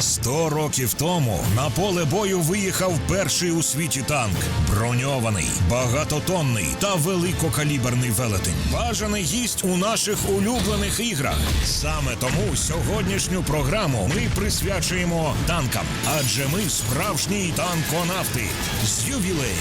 Сто років тому на поле бою виїхав перший у світі танк. Броньований, багатотонний та великокаліберний велетень. Бажаний гість у наших улюблених іграх. Саме тому сьогоднішню програму ми присвячуємо танкам, адже ми справжні танконавти з ювілеєм.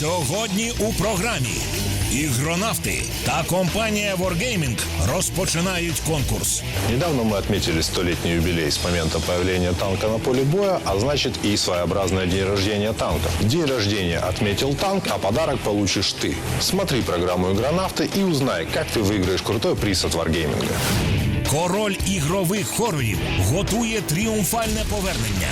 Сьогодні у програмі ігронавти та компанія Wargaming розпочинають конкурс. Недавно мы отметили столетний юбилей с момента появления танка на поле боя, а значит и своеобразное день рождения танка. День рождения отметил танк, а подарок получишь ты. Смотри программу «Игронавты» и узнай, как ты выиграешь крутой приз от Wargaming. Король ігрових хорорів готує тріумфальне повернення.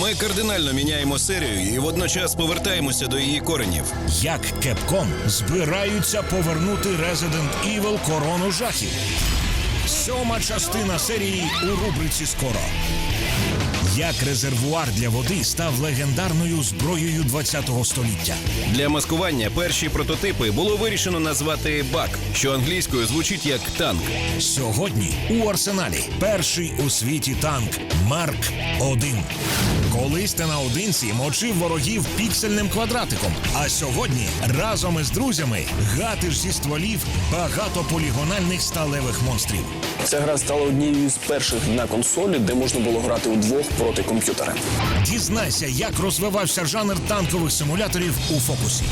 Ми кардинально міняємо серію і водночас повертаємося до її коренів. Як Capcom збираються повернути Resident Evil корону жахів. Сьома частина серії у рубриці Скоро. Як резервуар для води став легендарною зброєю 20-го століття. Для маскування перші прототипи було вирішено назвати бак, що англійською звучить як танк. Сьогодні у арсеналі перший у світі танк Марк 1 Колись ти наодинці мочив ворогів піксельним квадратиком. А сьогодні разом із друзями гатиш зі стволів багатополігональних сталевих монстрів. Ця гра стала однією з перших на консолі, де можна було грати удвох проти комп'ютера. Дізнайся, як розвивався жанр танкових симуляторів у фокусі.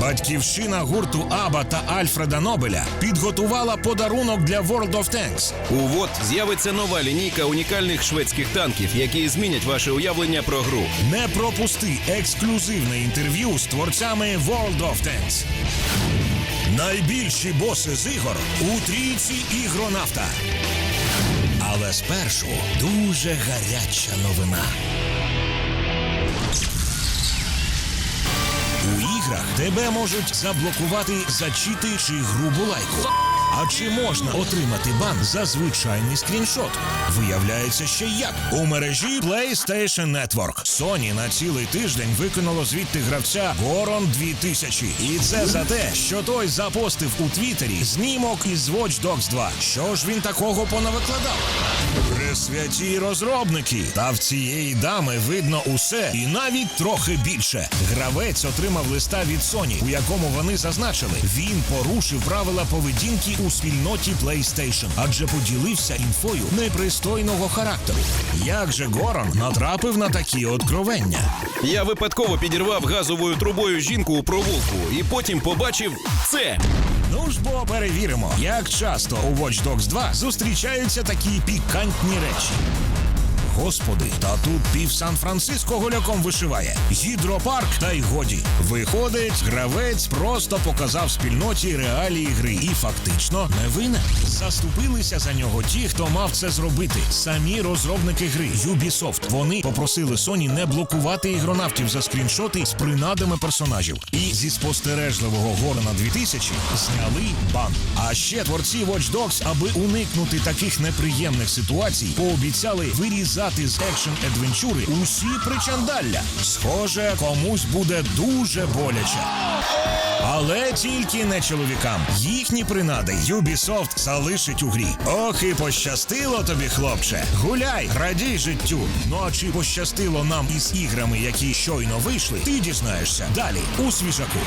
Батьківщина гурту Аба та Альфреда Нобеля підготувала подарунок для World of Tanks. У ВОД з'явиться нова лінійка унікальних шведських танків, які змінять ваше уявлення про гру. Не пропусти ексклюзивне інтерв'ю з творцями World of Tanks. Найбільші боси з ігор у трійці ігронавта. Але спершу дуже гаряча новина. У іграх тебе можуть заблокувати за чіти чи грубу лайку. А чи можна отримати бан за звичайний скріншот? Виявляється, ще як у мережі PlayStation Network. Sony на цілий тиждень викинуло звідти гравця Goron 2000. І це за те, що той запостив у Твіттері знімок із Watch Dogs 2. Що ж він такого понавикладав? Пресвяті розробники. Та в цієї дами видно усе і навіть трохи більше. Гравець отримав листа від Sony, у якому вони зазначили, він порушив правила поведінки у спільноті PlayStation, адже поділився інфою непристойного характеру. Як же Горон натрапив на такі откровення? Я випадково підірвав газовою трубою жінку у провулку і потім побачив це. Ну ж бо перевіримо, як часто у Watch Dogs 2 зустрічаються такі пікантні речі. Господи, та тут пів Сан-Франциско голяком вишиває. Гідропарк, та й годі. Виходить, гравець просто показав спільноті реалії гри і фактично не винен. Заступилися за нього ті, хто мав це зробити. Самі розробники гри Ubisoft. Вони попросили Sony не блокувати ігронавтів за скріншоти з принадами персонажів. І зі спостережливого Горона 2000 зняли бан. А ще творці Watch Dogs, аби уникнути таких неприємних ситуацій, пообіцяли вирізати з екшн адвенчури усі причандалля. Схоже, комусь буде дуже боляче. Але тільки не чоловікам. Їхні принади Ubisoft залишить у грі. Ох, і пощастило тобі, хлопче. Гуляй, радій життю. Ну а чи пощастило нам із іграми, які щойно вийшли, ти дізнаєшся далі у свіжаку.